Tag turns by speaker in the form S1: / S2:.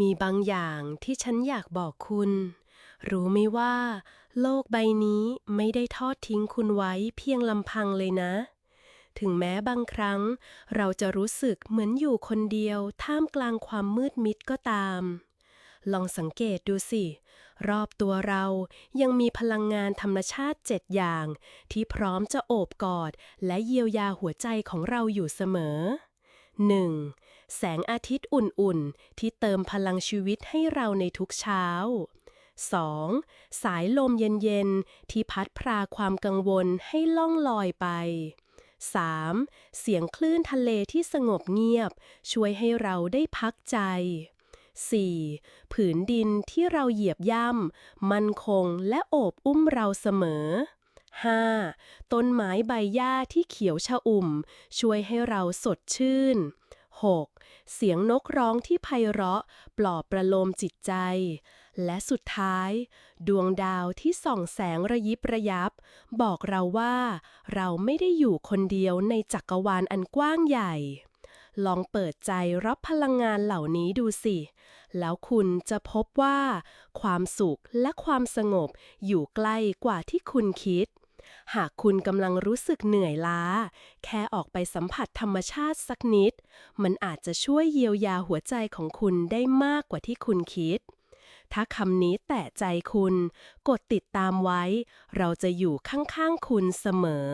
S1: มีบางอย่างที่ฉันอยากบอกคุณ รู้ไหมว่า โลกใบนี้ไม่ได้ทอดทิ้งคุณไว้เพียงลำพังเลยนะ ถึงแม้บางครั้ง เราจะรู้สึกเหมือนอยู่คนเดียวท่ามกลางความมืดมิดก็ตาม ลองสังเกตดูสิ รอบตัวเรายังมีพลังงานธรรมชาติเจ็ดอย่าง ที่พร้อมจะโอบกอด และเยียวยาหัวใจของเราอยู่เสมอ 1. แสงอาทิตย์อุ่นๆ ที่เติมพลังชีวิตให้เราในทุกเช้า 2. สายลมเย็นๆ ที่พัดพราความกังวลให้ล่องลอยไป 3. เสียงคลื่นทะเลที่สงบเงียบ ช่วยให้เราได้พักใจ 4. ผืนดินที่เราเหยียบย่ำ มั่นคงและโอบอุ้มเราเสมอ 5. ต้นไม้ใบหญ้าที่เขียวชอุ่ม ช่วยให้เราสดชื่น 6. เสียงนกร้องที่ไพเราะ ปลอบประโลมจิตใจ และสุดท้าย ดวงดาวที่ส่องแสงระยิบระยับ บอกเราว่า เราไม่ได้อยู่คนเดียวในจักรวาลอันกว้างใหญ่ ลองเปิดใจรับพลังงานเหล่านี้ดูสิ แล้วคุณจะพบว่า ความสุขและความสงบอยู่ใกล้กว่าที่คุณคิด หากคุณกำลังรู้สึกเหนื่อยล้า แค่ออกไปสัมผัสธรรมชาติสักนิด มันอาจจะช่วยเยียวยาหัวใจของคุณได้มากกว่าที่คุณคิด ถ้าคำนี้แตะใจคุณ กดติดตามไว้ เราจะอยู่ข้างๆคุณเสมอ